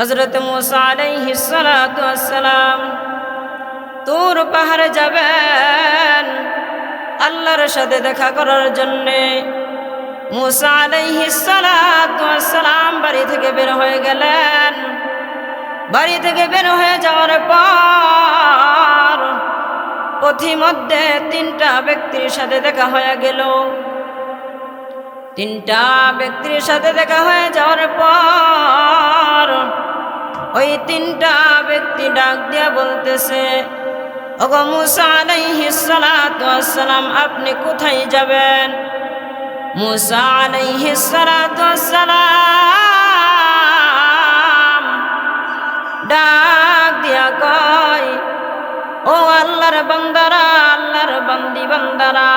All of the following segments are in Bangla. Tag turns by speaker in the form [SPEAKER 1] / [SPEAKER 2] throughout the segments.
[SPEAKER 1] হজরত মুসা তোর পাহাড়ে যাবেন আল্লাহর সাথে দেখা করার জন্যে। মুসা বাড়ি থেকে বের হয়ে গেলেন। বাড়ি থেকে বের হয়ে যাওয়ার পর পথিমধ্যে তিনটা ব্যক্তির সাথে দেখা হয়ে গেল। তিনটা ব্যক্তির সাথে দেখা হয়ে যাওয়ার পর ওই তিনটা ব্যক্তি ডাক দিয়া বলতেছে আপনি কোথায় যাবেন? ডাক দিয়া কয়, ও আল্লাহর বান্দারা, আল্লাহর বান্দি বান্দারা,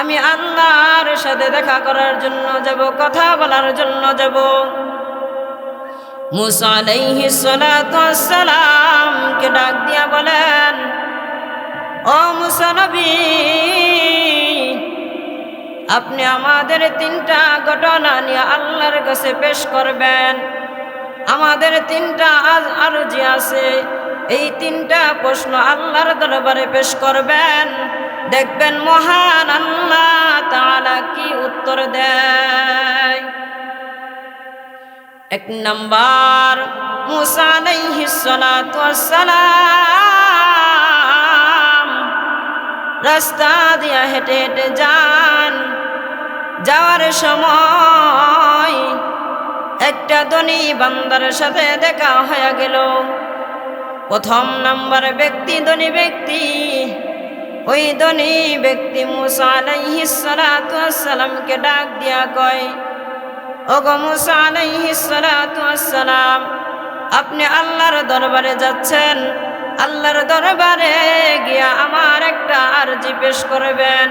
[SPEAKER 1] আমি আল্লাহর সাথে দেখা করার জন্য যাব, কথা বলার জন্য যাব। মুসা সালাতু ডাক দিয়া বলেন, ও মুসা নবী, আপনি আমাদের তিনটা ঘটনা নিয়ে আল্লাহর কাছে পেশ করবেন। আমাদের তিনটা আজ আরজি আছে, এই তিনটা প্রশ্ন আল্লাহর দরবারে পেশ করবেন। দেখবেন মহান আল্লাহ তাআলা কি উত্তর দেয়। এক নম্বর, মুসা আলাইহিস সালাতু ওয়াসসালাম রাস্তা দিয়া হেঁটে হেঁটে যান। যাওয়ার সময় একটা ধনী বান্দার সাথে দেখা হয়ে গেল। প্রথম নাম্বার ব্যক্তি, ধনী ব্যক্তি ওই ধনী ব্যক্তি মুসা আলাইহিস সালাতু ডাক দিয়া কয়, ওগো মুসা আলাইহিস সালাতু ওয়াসসালাম, আপনি আল্লাহর দরবারে যাচ্ছেন। আল্লাহর দরবারে গিয়া আমার একটা আরজি পেশ করবেন।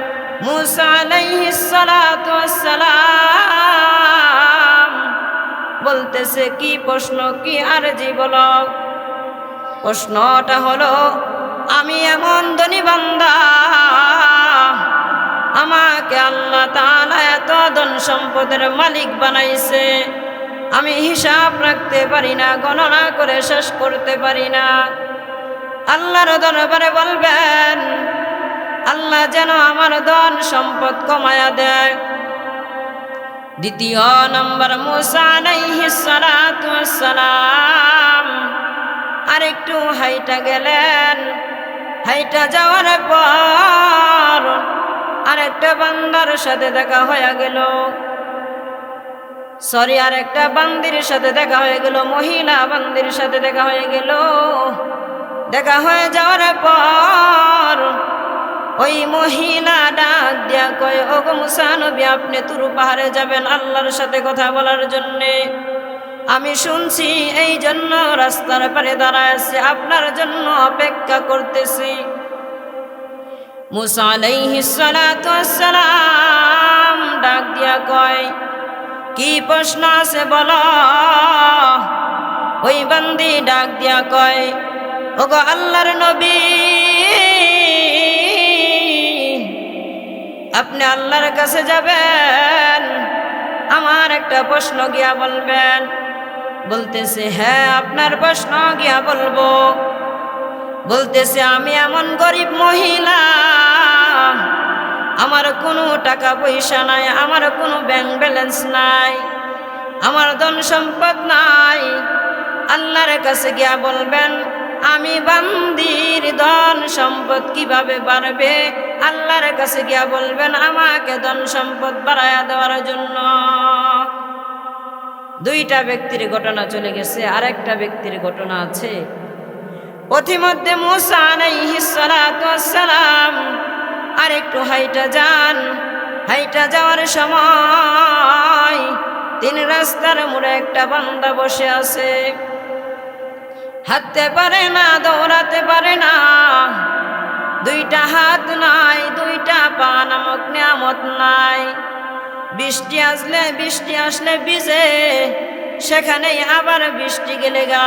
[SPEAKER 1] মুসা আলাইহিস সালাতু ওয়াসসালাম বলতেছে, কি প্রশ্ন, কি আরজি বলো? প্রশ্নটা হলো আমি এমন ধনী বান্দা। আমাকে আল্লাহ তাআলা এত ধন সম্পদের মালিক বানাইছে। আমি হিসাব রাখতে পারি না, গণনা করে শেষ করতে পারি না। আল্লাহর দরবারে বলবেন, আল্লাহ যেন আমার ধন সম্পদ কমায়া দেয়। দ্বিতীয় নম্বর, মুসা আলাইহিস সালাতু ওয়াসসালাম। আরেকটু হাইটা গেলেন। হাইটা যাওয়ার পর আরেকটা বান্দার সাথে দেখা হয়ে গেল। সরি আর একটা বান্দির সাথে দেখা হয়ে গেল, মহিলা বান্দির সাথে দেখা হয়ে গেল। দেখা হয়ে যাওয়ার পর ওই মহিলা ডাক দিয়া কয় ও গো মুসানবী আপনি তুরু পাহাড়ে যাবেন আল্লাহর সাথে কথা বলার জন্যে। আমি শুনছি এই জন্য রাস্তার পারে দাঁড়ায় আছি, আপনার জন্য অপেক্ষা করতেছি। মুসা ওয়াসসালাম ডাক দিয়া কয়, কি প্রশ্ন আছে বল? ওই বান্দি ডাক দিয়া কয়, ওগো আল্লাহর নবী, আপনি আল্লাহর কাছে যাবেন? আমার একটা প্রশ্ন গিয়া বলবেন। বলতেছে হ্যাঁ আপনার প্রশ্ন গিয়া বলব। বলতেছে, আমি এমন গরিব মহিলা, আমার কোনো টাকা পয়সা নাই, আমার কোনো ব্যাংক ব্যালেন্স নাই, আমার ধন সম্পদ নাই। আল্লাহর কাছে গিয়া বলবেন, আমি বান্দির ধন সম্পদ কীভাবে বাড়বে? আল্লাহর কাছে গিয়া বলবেন, আমাকে ধন সম্পদ বাড়াইয়া দেওয়ার জন্য। দুইটা ব্যক্তির ঘটনা চলে গেছে, আরেকটা ব্যক্তির ঘটনা আছে। পথিমধ্যে মুসা ওয়াসসালাম আর একটু হাইটা যান। হাইটা যাওয়ার সময় তিন রাস্তার মোড়ে একটা বান্দা বসে আছে। হাঁটতে পারে না, দৌড়াতে পারে না। দুইটা হাত নাই, দুইটা পা নামক নিয়ামত নাই। বৃষ্টি আসলে বৃষ্টি আসলে ভিজে। সেখানেই আবার বৃষ্টি গেলে গা,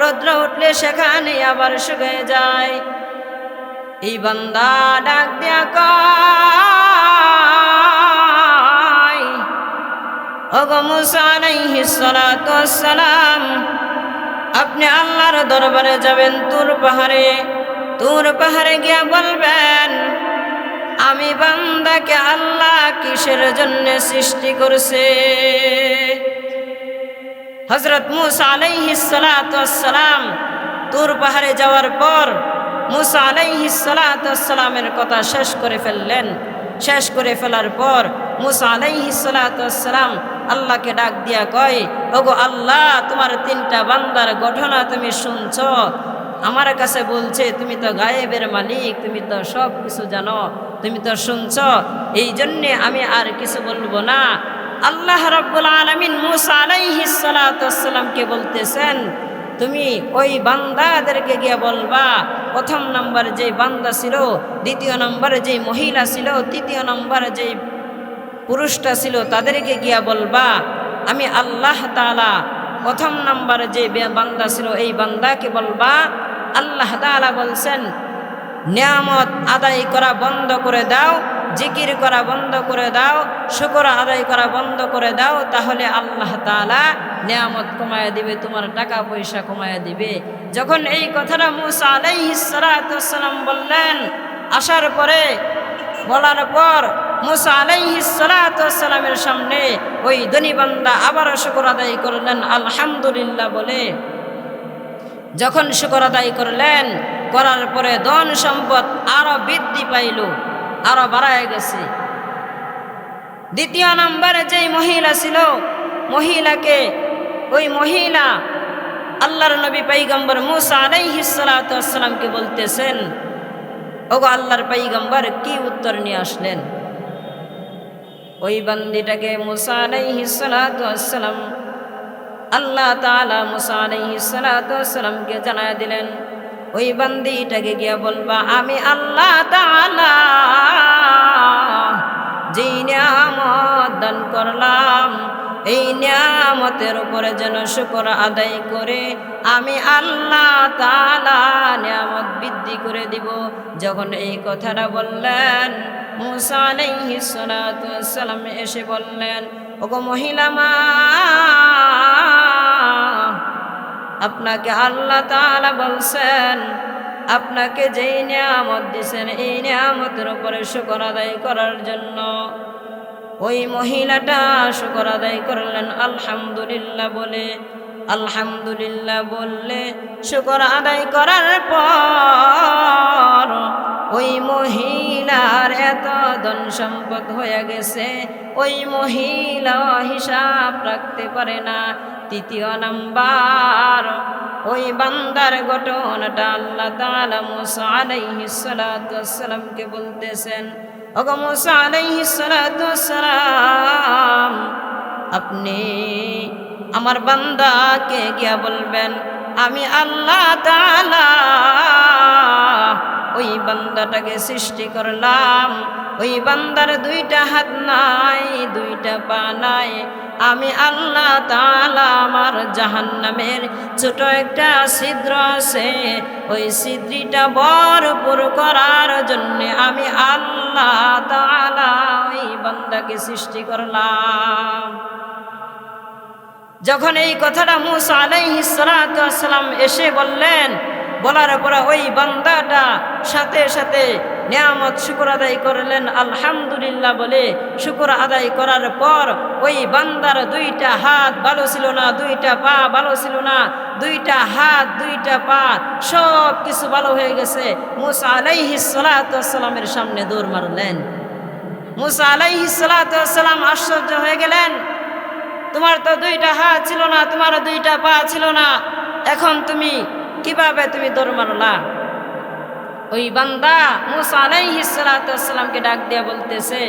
[SPEAKER 1] রৌদ্র উঠলে সেখানে আবার শুকিয়ে যায়। এই বান্দা ডাক দিয়া ওয়াসসালাম, আপনি আল্লাহর দরবারে যাবেন, তুর পাহাড়ে। তুর পাহাড়ে গিয়া বলবেন আমি বান্দাকে আল্লাহ কিসের জন্য সৃষ্টি করছে? হজরত মুসা আলাইহিসালাম তুর পাহাড়ে যাওয়ার পর মুসা আলাইহিসালামের কথা শেষ করে ফেললেন। শেষ করে ফেলার পর মুসা আলাইহিসালাম আল্লাহকে ডাক দিয়া কয়, ওগো আল্লাহ, তোমার তিনটা বান্দার ঘটনা তুমি শুনছ? আমার কাছে বলছে, তুমি তো গায়েবের মালিক, তুমি তো সব কিছু জানো, তুমি তো শুনছ। এই জন্যে আমি আর কিছু বলব না। আল্লাহ রব্বুল আলমিন মুসা আলাইহিসালামকে বলতেছেন, তুমি ওই বান্দাদেরকে গিয়ে বলবা, প্রথম নম্বর যে বান্দা ছিল, দ্বিতীয় নম্বরে যে মহিলা ছিল, তৃতীয় নম্বরে যে পুরুষটা ছিল, তাদেরকে গিয়া বলবা, আমি আল্লাহ তালা প্রথম নম্বরে যে বান্দা ছিল, এই বান্দাকে বলবা, আল্লাহ তালা বলছেন, নিয়ামত আদায় করা বন্ধ করে দাও, জিকির করা বন্ধ করে দাও, শুকর আদায় করা বন্ধ করে দাও, তাহলে আল্লাহ তালা নিয়ামত কমায় দিবে, তোমার টাকা পয়সা কমায় দিবে। যখন এই কথাটা মুসা আলাইহিসালাম বললেন, আসার পরে বলার পর মুসা আলাইহিসালামের সামনে ওই ধনীবান্দা আবারও শুকর আদায় করলেন, আলহামদুলিল্লাহ বলে। যখন শুকর আদায় করলেন, করার পরে ধন সম্পদ আরও বৃদ্ধি পাইল, আরও বাড়ায় গেছে। দ্বিতীয় নম্বরে যেই মহিলা ছিল, মহিলাকে ওই মহিলা আল্লাহর নবী পাইগম্বর মুসা আলাইহিসালামকে বলতেছেন ওগো আল্লাহর পাইগম্বর কি উত্তর নিয়ে আসলেন? ওই বান্দিটাকে মুসা আল্লাহ তালা মুসা জানায় দিলেন, ওই বান্দিটাকে গিয়া বলবা, আমি আল্লাহ তালা যেই নিয়ামত দান করলাম, এই নিয়ামতের উপরে যেন শুকর আদায় করে, আমি আল্লাহ তালা বৃদ্ধি করে দিব। যখন এই কথাটা বললেন, মুসা এসে বললেন, ওগো মহিলা মা, আপনাকে আল্লাহ তাআলা বলছেন, আপনাকে যেই নিয়ামত দিছেন, এই নিয়ামতের উপরে শুকর আদায় করার জন্য। ওই মহিলাটা শুকর আদায় করলেন, আলহামদুলিল্লাহ বলে আলহামদুলিল্লাহ বললে, শুকর আদায় করার পর ওই মহিলার এত ধন সম্পদ হয়ে গেছে, ওই মহিলা হিসাব রাখতে পারে না। তৃতীয় নাম্বার, ওই বান্দার ঘটনাটা আল্লাহ তাআলা মুসা বলতেছেন, ওগো মুসা আপনি আমার বান্দাকে গিয়া বলবেন, আমি আল্লাহ তাআলা ওই বান্দাটাকে সৃষ্টি করলাম। ওই বান্দার দুইটা হাত নাই, দুইটা পা নাই। আমি আল্লাহ তালা আমার জাহান্নামের ছোট একটা ছিদ্র আছে। ওই ছিদ্রিটা ভরপুর করার জন্য আমি আল্লাহ তাআলা ওই বান্দাকে সৃষ্টি করলাম। যখন এই কথাটা মুসা আলাইহিস সালাম এসে বললেন, বলার পরে ওই বান্দাটা সাথে সাথে নিয়ামত শুকুর আদায় করলেন। আলহামদুলিল্লাহ বলে শুকুর আদায় করার পর ওই বান্দার দুইটা হাত ভালো ছিল না, দুইটা পা ভালো ছিল না, দুইটা হাত, দুইটা পা সব কিছু ভালো হয়ে গেছে। মুসা আলাইহিস সালামের সামনে দৌড় মারলেন। মুসা আলাইহিস সালাম আশ্চর্য হয়ে গেলেন। তোমার তো দুইটা হাত ছিল না, তোমার দুইটা পা ছিল না। এখন তুমি কীভাবে তুমি দৌড় মারলা? ওই বান্দা মুসা আলাইহিসালামকে ডাক দিয়া বলতেছে,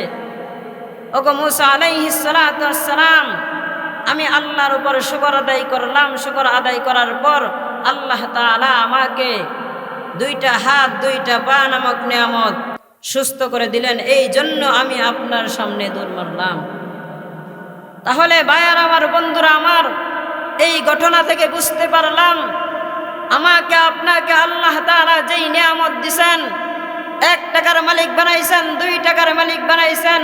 [SPEAKER 1] ওগো মুসা আলাইহিসালাম আমি আল্লাহর উপর শুকর আদায় করলাম। শুকর আদায় করার পর আল্লাহ তাআলা আমাকে দুইটা হাত, দুইটা পা নামক নিয়ামত সুস্থ করে দিলেন। এই জন্য আমি আপনার সামনে দৌড় মারলাম। তাহলে বায়ার আমার বন্ধুরা আমার, এই ঘটনা থেকে বুঝতে পারলাম, আমাকে আপনাকে আল্লাহ তাআলা যেই নিয়ামত দিছেন, এক টাকার মালিক বানাইছেন, দুই টাকার মালিক বানাইছেন,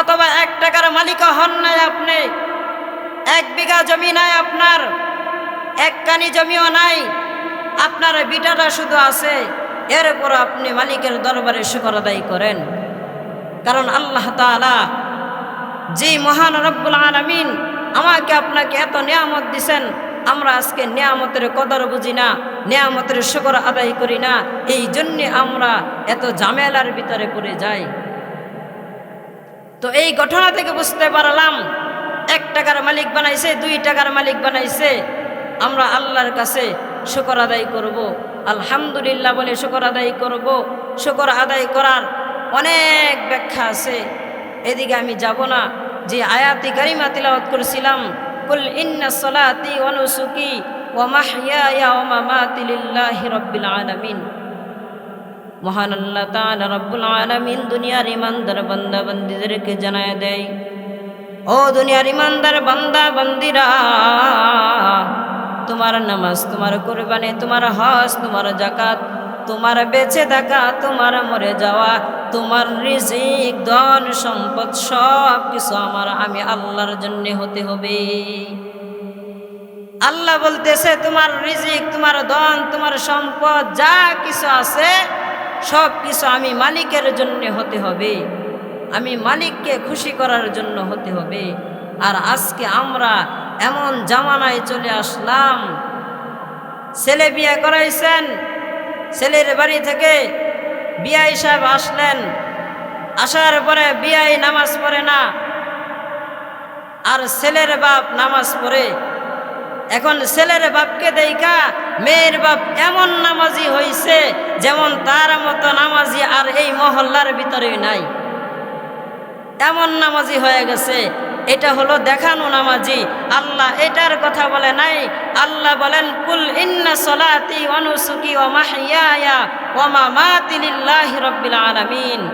[SPEAKER 1] অথবা এক টাকার মালিকও হন নাই আপনি, এক বিঘা জমি নাই আপনার, এক কানি জমিও নাই, আপনার বিটাটা শুধু আছে এরপর আপনি মালিকের দরবারে শুকর আদায় করেন। কারণ আল্লাহ তাআলা যে মহান রব্বুল আলমিন আমাকে আপনাকে এত নিয়ামত দিছেন, আমরা আজকে নিয়ামতের কদর বুঝি না, নিয়ামতের শুকর আদায় করি না, এই জন্যে আমরা এত ঝামেলার ভিতরে পড়ে যাই তো এই ঘটনা থেকে বুঝতে পারলাম, এক টাকার মালিক বানাইছে, দুই টাকার মালিক বানাইছে, আমরা আল্লাহর কাছে শুকর আদায় করব। আলহামদুলিল্লাহ বলে শুকর আদায় করব। শুকর আদায় করার অনেক ব্যাখ্যা আছে এদিকে আমি যাব না। যে আয়াতি কারিমা তিলাওয়াত করেছিলাম, কুল ইন্না সলাতি ওয়া নুসুকি ওয়া মাহইয়ায়া ওয়া মামাতি লিল্লাহি রাব্বিল আলামিন। মহান আল্লাহ তাআলা রব্বুল আলামিন দুনিয়ার ইমানদার বান্দা বান্দীদেরকে জানায় দেয়, ও দুনিয়ার ইমানদার বান্দা বান্দিরা, তোমার নামাজ, তোমার কোরবানি, তোমার হজ, তোমার জাকাত তোমার বেঁচে থাকা, তোমার মরে যাওয়া তোমার রিজিক, ধন, সম্পদ সব কিছু আমার, আমি আল্লাহর জন্য হতে হবে। আল্লাহ বলতেছে, তোমার রিজিক, তোমার ধন, তোমার সম্পদ, যা কিছু আছে, সব কিছু আমি মালিকের জন্য হতে হবে। আমি মালিককে খুশি করার জন্য হতে হবে। আর আজকে আমরা এমন জামানায় চলে আসলাম, ছেলে বিয়ে করাইছেন, ছেলের বাড়ি থেকে বিয়াই সাহেব আসলেন। আসার পরে বিয়াই নামাজ পড়ে না, আর ছেলের বাপ নামাজ পড়ে। এখন ছেলের বাপকে দেখা মেয়ের বাপ এমন নামাজি হইছে যেমন তার মতো নামাজি আর এই মহল্লার ভিতরেই নাই। এমন নামাজি হয়ে গেছে, এটা হলো দেখানো নামাজি। আল্লাহ এটার কথা বলে নাই। আল্লাহ বলেন, কুল ইন্না সলাতি অনুসুকি ও মাহিয়া আলামিন।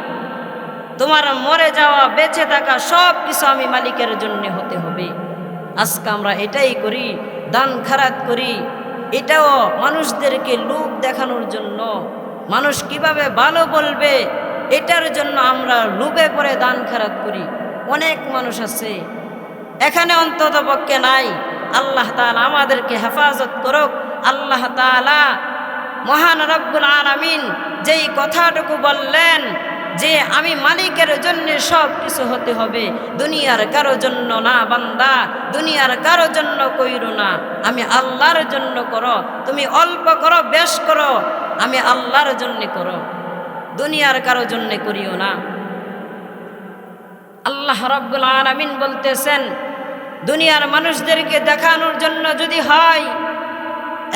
[SPEAKER 1] তোমার মরে যাওয়া, বেঁচে থাকা সব কিছু আমি মালিকের জন্য হতে হবে। আজকে আমরা এটাই করি, দান খারাত করি। এটাও মানুষদেরকে লোক দেখানোর জন্য। মানুষ কীভাবে ভালো বলবে, এটার জন্য আমরা লোভে পরে দান খারাত করি। অনেক মানুষ আছে, এখানে অন্তত পক্ষে নাই। আল্লাহ তাআলা আমাদেরকে হেফাজত করুক। আল্লাহ তাআলা মহান রব্বুল আলামিন যেই কথাটুকু বললেন যে আমি মালিকের জন্য সব কিছু হতে হবে, দুনিয়ার কারও জন্য না বান্দা, দুনিয়ার কারও জন্য কইরো না। আমি আল্লাহর জন্য করো, তুমি অল্প করো, বেশ করো, আমি আল্লাহর জন্য করো, দুনিয়ার কারও জন্য করিও না। আল্লাহ রব্বুল আলামিন বলতেছেন, দুনিয়ার মানুষদেরকে দেখানোর জন্য যদি হয়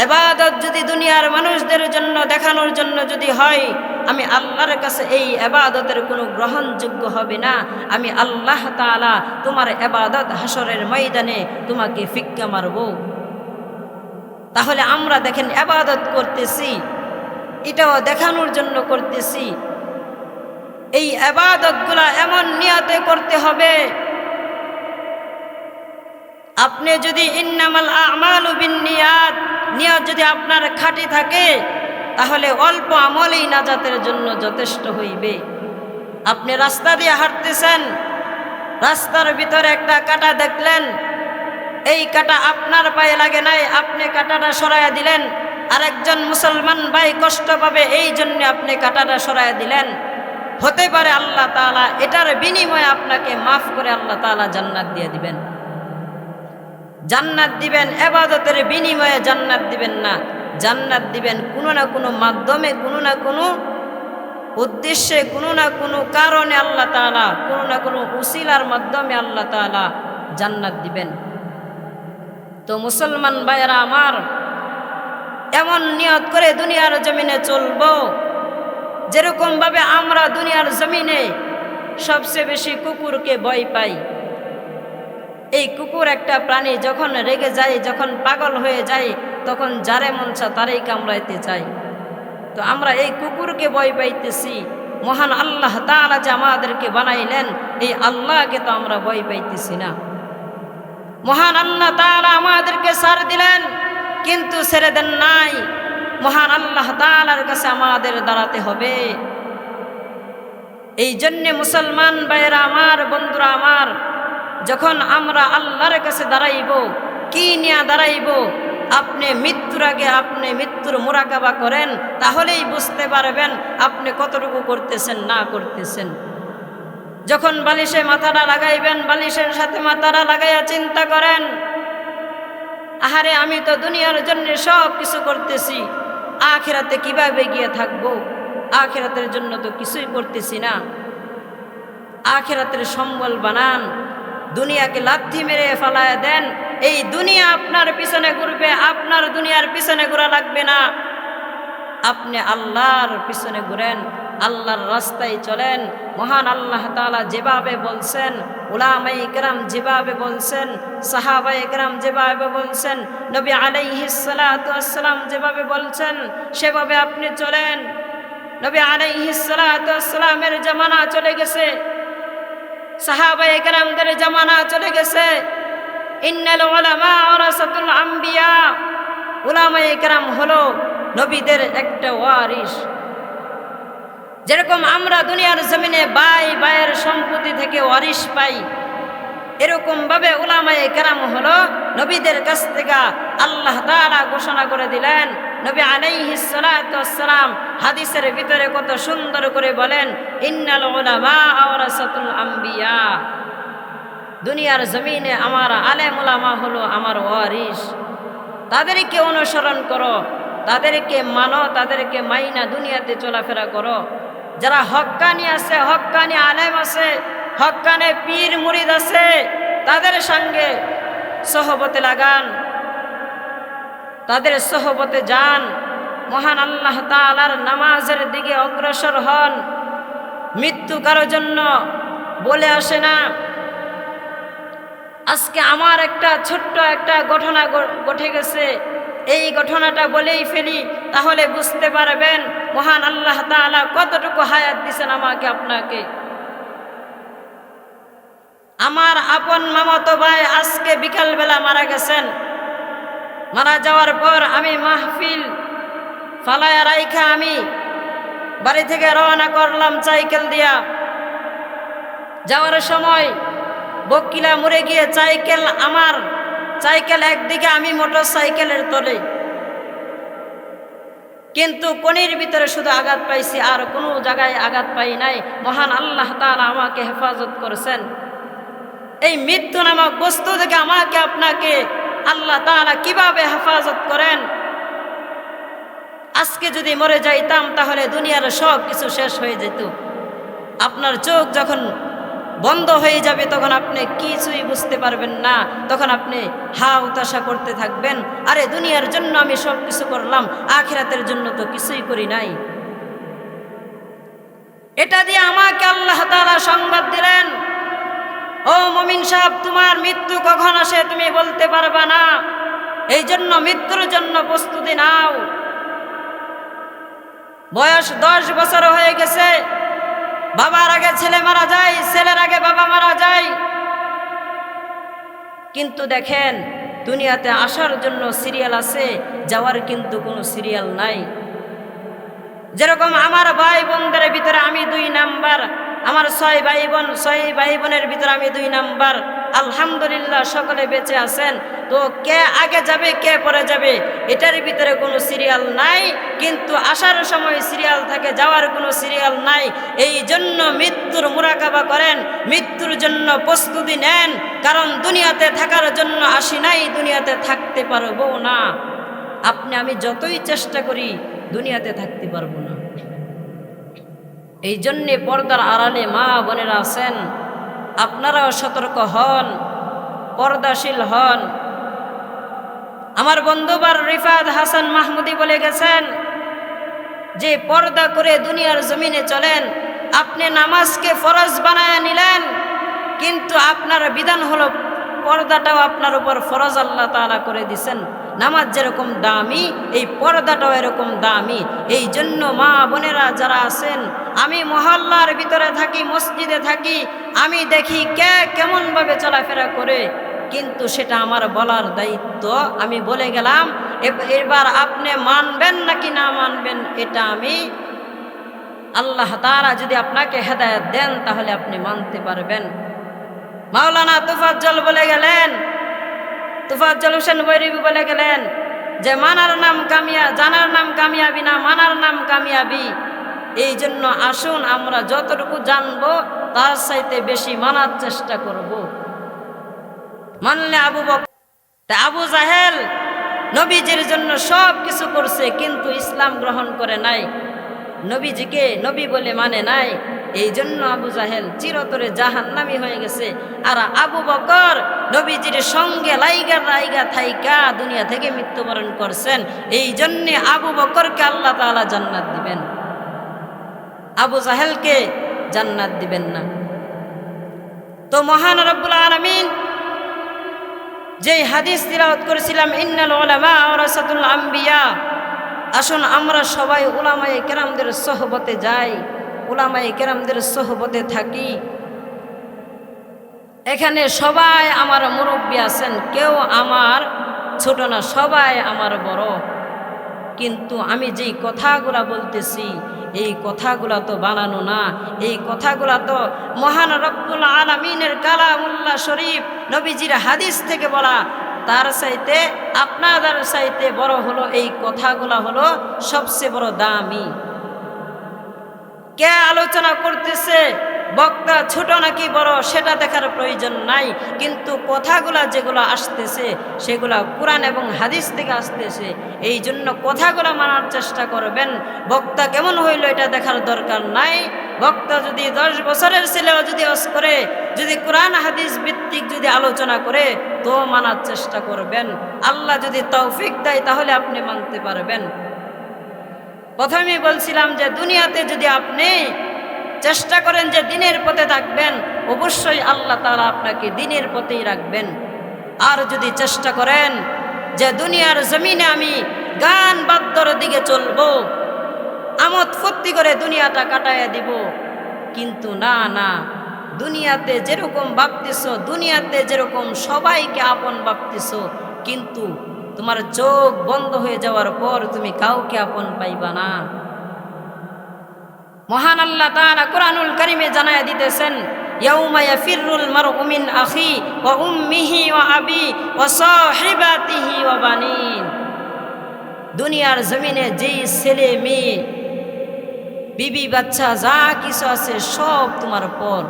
[SPEAKER 1] এবাদত যদি দুনিয়ার মানুষদের জন্য, দেখানোর জন্য যদি হয়, আমি আল্লাহর কাছে এই এবাদতের কোনো গ্রহণযোগ্য হবে না। আমি আল্লাহ তাআলা তোমার এবাদত হাসরের ময়দানে তোমাকে ফিক্কা মারব। তাহলে আমরা দেখেন এবাদত করতেছি, এটাও দেখানোর জন্য করতেছি। এই আবাদতগুলা এমন নিয়াতে করতে হবে আপনি যদি ইন্নামাল আমাল বিন নিয়াত নিয়ত যদি আপনার খাঁটি থাকে, তাহলে অল্প আমলেই নাজাতের জন্য যথেষ্ট হইবে। আপনি রাস্তা দিয়ে হাঁটতেছেন, রাস্তার ভিতরে একটা কাটা দেখলেন, এই কাটা আপনার পায়ে লাগে নাই, আপনি কাটাটা সরাইয়া দিলেন, আরেকজন মুসলমান ভাই কষ্ট পাবে, এই জন্য আপনি কাটাটা সরাইয়া দিলেন। হতে পারে আল্লাহ তাআলা এটার বিনিময়ে আপনাকে মাফ করে আল্লাহ তাআলা জান্নাত দিয়ে দিবেন। জান্নাত দিবেন, এবাদতের বিনিময়ে জান্নাত দিবেন না। জান্নাত দিবেন কোনো না কোনো মাধ্যমে, কোনো না কোনো উদ্দেশ্যে, কোনো না কোনো কারণে আল্লাহ তাআলা, কোনো না কোনো উসিলার মাধ্যমে আল্লাহ তাআলা জান্নাত দিবেন। তো মুসলমান ভাইয়েরা আমার, এমন নিয়ত করে দুনিয়ার জমিনে চলবো, যেরকমভাবে আমরা দুনিয়ার জমিনে সবচেয়ে বেশি কুকুরকে ভয় পাই। এই কুকুর একটা প্রাণী যখন রেগে যায়, যখন পাগল হয়ে যায়, তখন যারে মনসা তারাই কামড়াইতে চাই তো আমরা এই কুকুরকে ভয় পাইতেছি। মহান আল্লাহ তাআলা যে আমাদেরকে বানাইলেন, এই আল্লাহকে তো আমরা ভয় পাইতেছি না। মহান আল্লাহ তাআলা আমাদেরকে সার দিলেন, কিন্তু ছেড়ে দেন নাই। মহান আল্লাহ তাআলার কাছে আমাদের দাঁড়াতে হবে। এই জন্যে মুসলমান ভাইয়েরা, আমার বন্ধুরা, আমার যখন আমরা আল্লাহর কাছে দাঁড়াইব, কি নিয়ে দাঁড়াইব? আপনি মৃত্যুর আগে আপনি মৃত্যুর মোরাকাবা করেন, তাহলেই বুঝতে পারবেন আপনি কতটুকু করতেছেন, না করতেছেন। যখন বালিশে মাথাটা লাগাইবেন, বালিশের সাথে মাথাটা লাগাইয়া চিন্তা করেন, আহারে আমি তো দুনিয়ার জন্য সব কিছু করতেছি, আখেরাতে কীভাবে গিয়ে থাকব? আখেরাতের জন্য তো কিছুই করতেছি না। আখেরাতের সম্বল বানান দুনিয়াকে লাথি মেরে ফালায় দেন। এই দুনিয়া আপনার পিছনে ঘুরবে, আপনার দুনিয়ার পিছনে ঘোরা লাগবে না। আপনি আল্লাহর পিছনে ঘুরেন, আল্লাহর রাস্তায় চলেন। মহান আল্লাহ তালা যেভাবে বলছেন উলামাই ইকরাম যেভাবে বলছেন সাহাবা ইকরাম যেভাবে বলছেন, নবী আলাইহিসালাম যেভাবে বলছেন, সেভাবে আপনি চলেন। নবী আলাইহিসালামের জামানা চলে গেছে। সাহাবা ইকরামদের জামানা চলে গেছে। আম্বিয়া। হলো নবীদের একটা যেরকম আমরা দুনিয়ার জমিনে বাই সম্পত্তি থেকে পাই এরকম ভাবে কেরাম হলো নবীদের কাছ থেকে আল্লাহ তাআলা ঘোষণা করে দিলেন নবী আলাইহিস সালাম হাদিসের ভিতরে কত সুন্দর করে বলেন, ইন্নাল উলামা আওরাসাতুল আম্বিয়া। দুনিয়ার জমিনে আমার আলেম উলামা হলো আমার ওয়ারিস তাদেরকে অনুসরণ করো, তাদেরকে মানো, তাদেরকে মাইনা দুনিয়াতে চলাফেরা করো। যারা হক্কানি আছে, হক্কানি আলেম আছে, হক্কানে পীর মুরিদ আছে, তাদের সঙ্গে সহবতে লাগান। তাদের সহবতে যান। মহান আল্লাহ তালার নামাজের দিকে অগ্রসর হন। মৃত্যু কারোর জন্য বলে আসে না। আজকে আমার একটা ছোট্ট একটা ঘটনা ঘটে গেছে। এই ঘটনাটা বলেই ফেলি, তাহলে বুঝতে পারবেন মহান আল্লাহ তাআলা কতটুকু হায়াত দিছেন আমাকে, আপনাকে। আমার আপন মামাতো ভাই আজকে বিকালবেলা মারা গেছেন। মারা যাওয়ার পর আমি মাহফিল ফালায়া রাইখা আমি বাড়ি থেকে রওনা করলাম সাইকেল দিয়া। যাওয়ার সময় বকিলা মরে গিয়ে সাইকেল আমার সাইকেল একদিকে, আমি মোটর সাইকেলের তলে। কিন্তু কনির ভিতরে শুধু আঘাত পাইছি, আর কোনো জায়গায় আঘাত পাই নাই। মহান আল্লাহ তাআলা আমাকে হেফাজত করেছেন। এই মৃত্যু নামক বস্তু থেকে আমাকে আপনাকে আল্লাহ তাআলা কীভাবে হেফাজত করেন? আজকে যদি মরে যাইতাম, তাহলে দুনিয়ার সব কিছু শেষ হয়ে যেত। আপনার চোখ যখন বন্ধ হয়ে যাবে, তখন আপনি কিছুই বুঝতে পারবেন না। তখন আপনি হা উতাশা করতে থাকবেন। আরে, দুনিয়ার জন্য আমি সব কিছু করলাম, আখেরাতের জন্য তো কিছুই করি নাই। এটা দিয়ে আমাকে আল্লাহ তাআলা সংবাদ দিলেন। ও মমিন সাহেব, তোমার মৃত্যু কখন আসে তুমি বলতে পারবা না। এই জন্য মৃত্যুর জন্য প্রস্তুতি নাও। বয়স দশ বছর হয়ে গেছে। বাবার আগে ছেলে মারা যায়, ছেলের আগে বাবা মারা যায়। কিন্তু দেখেন, দুনিয়াতে আসার জন্য সিরিয়াল আছে, যাওয়ার কিন্তু কোনো সিরিয়াল নাই। যেরকম আমার ভাই বোনদের ভিতরে আমি দুই নাম্বার আমার ছয় ভাই বোন ছয় ভাই বোনের ভিতরে আমি দুই নাম্বার। আলহামদুলিল্লাহ, সকলে বেঁচে আছেন। তো কে আগে যাবে, কে পরে যাবে, এটার ভিতরে কোনো সিরিয়াল নাই। কিন্তু আসার সময় সিরিয়াল থাকে, যাওয়ার কোনো সিরিয়াল নাই। এই জন্য মৃত্যুর মোরাকাবা করেন, মৃত্যুর জন্য প্রস্তুতি নেন। কারণ দুনিয়াতে থাকার জন্য আসি নাই, দুনিয়াতে থাকতে পারব না। আপনি, আমি যতই চেষ্টা করি, দুনিয়াতে থাকতে পারব না। এই জন্যে পর্দার আড়ালে মা বোনেরা আছেন, আপনারাও সতর্ক হন, পর্দাশীল হন। আমার বন্ধুবার রিফাদ হাসান মাহমুদি বলে গেছেন, যে পর্দা করে দুনিয়ার জমিনে চলেন, আপনি নামাজকে ফরজ বানায় নিলেন, কিন্তু আপনার বিধান হলো পর্দাটাও আপনার উপর ফরজ আল্লাহ তালা করে দিছেন। নামাজ যেরকম দামি, এই পর্দাটাও এরকম দামি। এই জন্য মা বোনেরা যারা আছেন, আমি মহল্লার ভিতরে থাকি, মসজিদে থাকি, আমি দেখি কে কেমনভাবে চলাফেরা করে। কিন্তু সেটা আমার বলার দায়িত্ব। আমি বলে গেলাম এবার আপনি মানবেন নাকি না মানবেন, এটা আমি আল্লাহ তারা যদি আপনাকে হেদায়ত দেন, তাহলে আপনি মানতে পারবেন। মাওলানা তুফাজ্জল বলে গেলেন তুফাজ্জল হোসেন বৈরবি বলে গেলেন। যে মানার নাম কামিয়া, জানার নাম কামিয়াবি না, মানার নাম কামিয়াবি। এই জন্য আসুন আমরা যতটুকু জানব, তার চাইতে বেশি মানার চেষ্টা করব। মানলে আবু বক আবু জাহেল নবীজির জন্য সব কিছু করছে, কিন্তু ইসলাম গ্রহণ করে নাই। নবীজিকে নবী বলে মানে নাই। এই জন্য আবু জাহেল চিরতরে জাহান্নামি হয়ে গেছে। আর আবু বকর নবীজির সঙ্গে লাইগা লাইগা থাইকা দুনিয়া থেকে মৃত্যুবরণ করছেন। এই জন্যে আবু বকরকে আল্লাহ তালা জান্নাত দিবেন। আবু জাহেলকে জান্নাত দিবেন না। তো মহান রব্বুল আলামিন যেই হাদিস তিলাওয়াত করেছিলাম, ইন্নাল উলামা ওয়ারাসাতুল আম্বিয়া। আসুন আমরা সবাই উলামায়ে কেরামদের সহবতে যাই। উলামায়ে কেরামদের সহবতে থাকি। এখানে সবাই আমার মুরব্বী আছেন, কেউ আমার ছোট না, সবাই আমার বড়। কিন্তু আমি যেই কথাগুলা বলতেছি, এই কথাগুলা তো বানানো না। এই কথাগুলা তো মহান রব্বুল আলমিনের কালামুল্লাহ শরীফ নবীজির হাদিস থেকে বলা। তার চাইতে, আপনাদের চাইতে বড় হলো এই কথাগুলা হলো সবচেয়ে বড় দামি। কে আলোচনা করতেছে? বক্তা ছোট নাকি বড়, সেটা দেখার প্রয়োজন নাই। কিন্তু কথাগুলা যেগুলো আসতেছে, সেগুলা কোরআন এবং হাদিস থেকে আসতেছে। এই জন্য কথাগুলা মানার চেষ্টা করবেন। বক্তা কেমন হইল এটা দেখার দরকার নাই। বক্তা যদি দশ বছরের ছেলেও যদি অস করে, যদি কোরআন, হাদিস ভিত্তিক যদি আলোচনা করে, তো মানার চেষ্টা করবেন। আল্লাহ যদি তৌফিক দেয়, তাহলে আপনি মানতে পারবেন। প্রথমেই বলছিলাম যে, দুনিয়াতে যদি আপনি চেষ্টা করেন যে দিনের পথে থাকবেন, অবশ্যই আল্লাহ তাআলা আপনাকে দিনের পথেই রাখবেন। আর যদি চেষ্টা করেন যে, দুনিয়ার জমিনে আমি গান বাদ্যর দিকে চলবো, আমোদ ফুর্তি করে দুনিয়াটা কাটাইয়া দিব, কিন্তু না না, দুনিয়াতে যেরকম ভাবতেছ, দুনিয়াতে যেরকম সবাইকে আপন ভাবতেছ, কিন্তু তোমার চোখ বন্ধ হয়ে যাওয়ার পর তুমি কাউকে আপন পাইবা না। মহান আল্লাহ তাআলা কোরআনুল কারিমে জানায় দিতেছেন দুনিয়ার জমিনে যেই ছেলে মেয়ে, বিবি, বাচ্চা, যা কিছু আছে সব তোমার পর।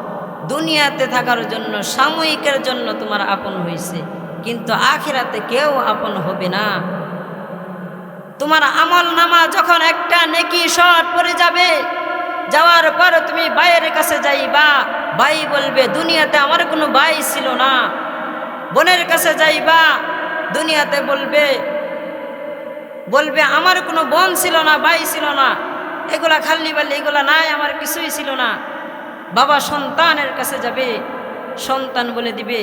[SPEAKER 1] দুনিয়াতে থাকার জন্য, সাময়িকের জন্য তোমার আপন হয়েছে কিন্তু আখেরাতে কেউ আপন হবে না। তোমার আমল নামা যখন একটা নেকি শট পড়ে যাবে, যাওয়ার পর তুমি বাইয়ের কাছে যাইবা, ভাই বলবে, দুনিয়াতে আমার কোনো ভাই ছিল না। বোনের কাছে যাইবা, দুনিয়াতে বলবে বলবে, আমার কোনো বোন ছিল না, ভাই ছিল না। এগুলা খাল্লি বাল্লি এগুলা নাই, আমার কিছুই ছিল না। বাবা সন্তানের কাছে যাবে, সন্তান বলে দিবে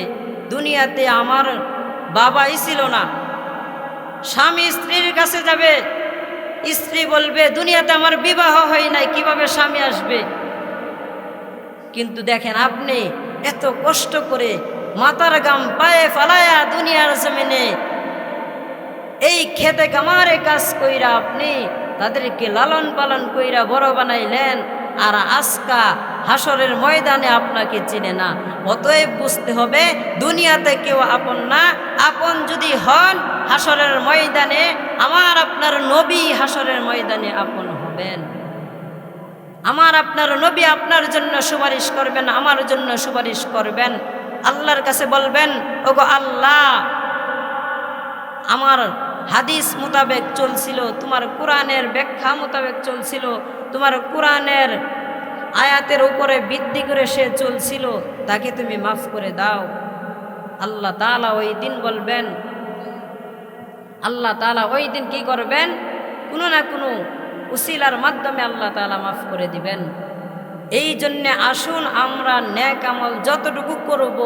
[SPEAKER 1] দুনিয়াতে আমার বাবাই ছিল না। স্বামী স্ত্রীর কাছে যাবে, স্ত্রী বলবে, দুনিয়াতে আমার বিবাহ হয় নাই, কীভাবে স্বামী আসবে? কিন্তু দেখেন আপনি এত কষ্ট করে মাতার গাম পায়ে ফালায়া দুনিয়ার জমিনে এই খেতে কামারে কাজ কইরা আপনি তাদেরকে লালন পালন কইরা বড় বানাইলেন। আর আজকা হাসরের ময়দানে আপনাকে চিনে না। অতএব বুঝতে হবে, দুনিয়াতে কেউ আপন না। আপন যদি হন হাসরের ময়দানে আমার আপনার নবী হাসরের ময়দানে আপন হবেন। আমার আপনার নবী আপনার জন্য সুপারিশ করবেন, আমার জন্য সুপারিশ করবেন। আল্লাহর কাছে বলবেন, ওগো আল্লাহ, আমার হাদিস মোতাবেক চলছিল, তোমার কোরআনের ব্যাখ্যা মোতাবেক চলছিল তোমার কোরআনের আয়াতের উপরে ভিত্তি করে সে চলছিল, তাকে তুমি মাফ করে দাও। আল্লাহ তালা ওই দিন বলবেন, আল্লাহ তালা ওই দিন কি করবেন? কোনো না কোনো উসিলার মাধ্যমে আল্লাহ তালা মাফ করে দিবেন। এই জন্যে আসুন আমরা ন্যাক আমল যতটুকু করব,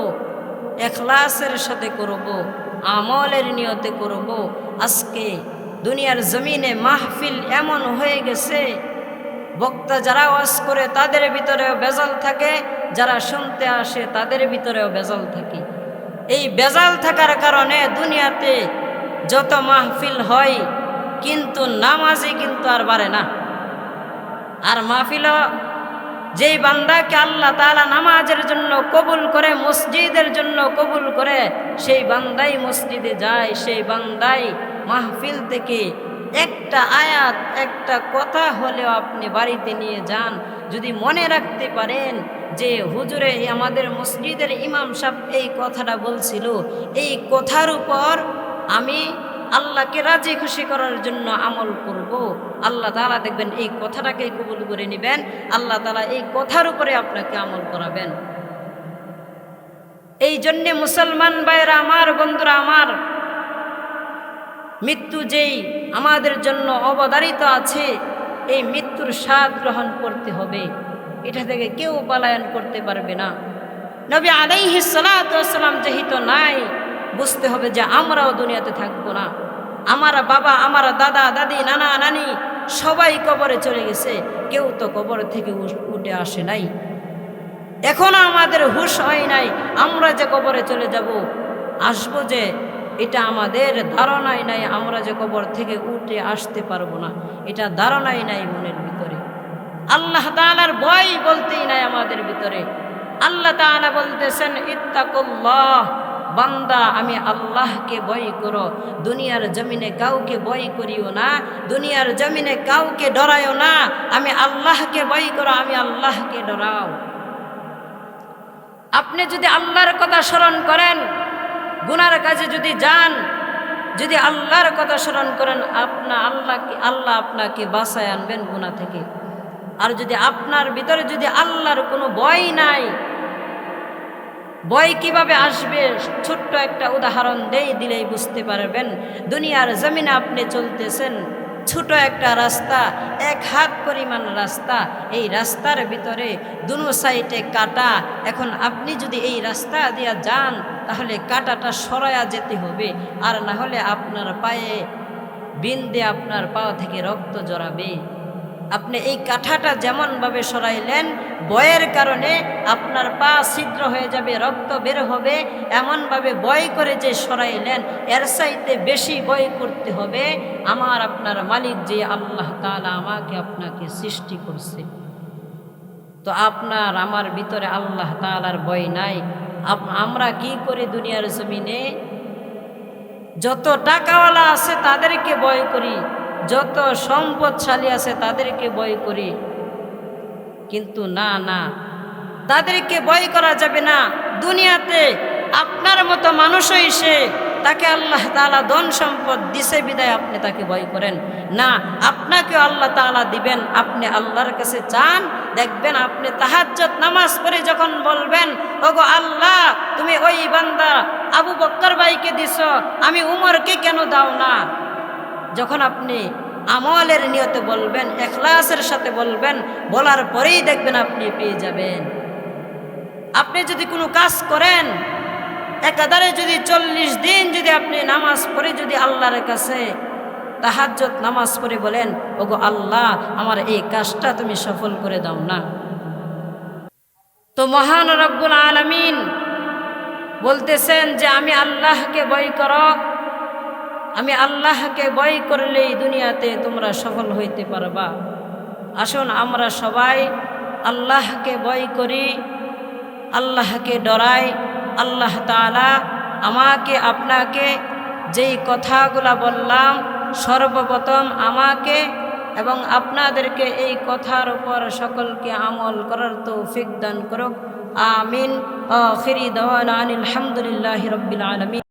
[SPEAKER 1] এখলাসের সাথে করব, আমলের নিয়তে করব। আজকে দুনিয়ার জমিনে মাহফিল এমন হয়ে গেছে বক্তা যারা ওয়াজ করে তাদের ভিতরেও বেজাল থাকে, যারা শুনতে আসে তাদের ভিতরেও বেজাল থাকে। এই বেজাল থাকার কারণে দুনিয়াতে যত মাহফিল হয়, কিন্তু নামাজে কিন্তু আর বাড়ে না। আর মাহফিল যেই বান্দাকে আল্লাহ তালা নামাজের জন্য কবুল করে, মসজিদের জন্য কবুল করে, সেই বান্দাই মসজিদে যায়, সেই বান্দাই মাহফিল থেকে একটা আয়াত, একটা কথা হলেও আপনি বাড়িতে নিয়ে যান। যদি মনে রাখতে পারেন যে, হুজুরে আমাদের মসজিদের ইমাম সাহেব এই কথাটা বলছিল, এই কথার উপর আমি আল্লাহকে রাজি খুশি করার জন্য আমল করব। আল্লাহ তালা দেখবেন এই কথাটাকে কবুল করে নেবেন। আল্লাহ তালা এই কথার উপরে আপনাকে আমল করাবেন। এই জন্যে মুসলমান ভাইয়েরা, আমার বন্ধুরা, আমার মৃত্যু যেই আমাদের জন্য অবদারিত আছে, এই মৃত্যুর স্বাদ গ্রহণ করতে হবে। এটা থেকে কেউ পালায়ন করতে পারবে না। নবী আলাইহি সালাম যেহেতু নাই, বুঝতে হবে যে আমরাও দুনিয়াতে থাকব না। আমার বাবা, আমার দাদা, দাদি, নানা, নানি, সবাই কবরে চলে গেছে। কেউ তো কবর থেকে উঠ- উঠে আসে নাই। এখনও আমাদের হুশ হয় নাই, আমরা যে কবরে চলে যাব, আসব যে এটা আমাদের ধারণাই নাই, আমরা যে কবর থেকে উঠে আসতে পারব না। এটা ধারণাই নাই মনের ভিতরে। আল্লাহ তাআলার ভয় বলতেই নাই আমাদের ভিতরে। আল্লাহ তাআলা বলতেছেন, ইত্তাকুল্লাহ, বান্দা, আমি আল্লাহকে ভয় করো। দুনিয়ার জমিনে কাউকে ভয় করিও না, দুনিয়ার জমিনে কাউকে ডরায়ও না। আমি আল্লাহকে ভয় করো, আমি আল্লাহকে ডরাও। আপনি যদি আল্লাহর কথা স্মরণ করেন গুনার কাজে যদি যান, যদি আল্লাহর কথা স্মরণ করেন, আপনা আল্লাহকে, আল্লাহ আপনাকে বাসায় আনবেন গুনা থেকে। আর যদি আপনার ভিতরে যদি আল্লাহর কোনো ভয় নাই, ভয় কীভাবে আসবে? ছোট্ট একটা উদাহরণ দেই, দিলেই বুঝতে পারবেন। দুনিয়ার জমিনে আপনি চলতেছেন ছোট একটা রাস্তা, এক হাত পরিমাণ রাস্তা, এই রাস্তার ভিতরে দুনো সাইডে কাটা। এখন আপনি যদি এই রাস্তা দিয়া যান, তাহলে কাটাটা সরায়া যেতে হবে। আর না হলে আপনার পায়ে বিন্দে আপনার পা থেকে রক্ত জড়াবে। আপনি এই কাঠাটা যেমনভাবে সরাইলেন, বয়ের কারণে আপনার পা ছিদ্র হয়ে যাবে, রক্ত বের হবে। এমনভাবে বয় করে যে সরাইলেন, এর চাইতে বেশি বয় করতে হবে আমার আপনার মালিক যে আল্লাহ তাআলা আমাকে আপনাকে সৃষ্টি করছে। তো আপনার আমার ভিতরে আল্লাহ তাআলার ভয় নাই। আমরা কি করি দুনিয়ার জমিনে? যত টাকাওয়ালা আছে তাদেরকে বয় করি। যত সম্পদশালী আছে তাদেরকে ভয় করি। কিন্তু না না, তাদেরকে ভয় করা যাবে না। দুনিয়াতে আপনার মতো মানুষই সে তাকে আল্লাহ তালা ধন সম্পদ দিছে বিদায় আপনি তাকে ভয় করেন। না আপনাকে আল্লাহ তাআলা দিবেন, আপনি আল্লাহর কাছে চান। দেখবেন আপনি তাহাজ্জত নামাজ পড়ে যখন বলবেন, ওগো আল্লাহ, তুমি ওই বান্দা আবু বক্কর ভাইকে দিছ, আমি উমরকে কেন দাও না? যখন আপনি আমলের নিয়তে বলবেন, এখলাসের সাথে বলবেন, বলার পরেই দেখবেন আপনি পেয়ে যাবেন। আপনি যদি কোনো কাজ করেন, একাধারে যদি চল্লিশ দিন যদি আপনি নামাজ পড়ে যদি আল্লাহর কাছে তাহাজ্জত নামাজ পড়ে বলেন, ওগো আল্লাহ, আমার এই কাজটা তুমি সফল করে দাও না। তো মহান রব্বুল আলামিন বলতেছেন যে, আমি আল্লাহকে বই করো। আমি আল্লাহকে বই করলেই দুনিয়াতে তোমরা সফল হইতে পারবা। আসুন আমরা সবাই আল্লাহকে বই করি, আল্লাহকে ডরাই, আল্লাহ তাআলা আমাকে, আপনাকে যেই কথাগুলা বললাম সর্বপ্রথম আমাকে এবং আপনাদেরকে এই কথার উপর সকলকে আমল করার তৌফিক দান করুক। আমিন। আখিরি দাওয়ানা আনিল হামদুলিল্লাহি রাব্বিল আলামিন।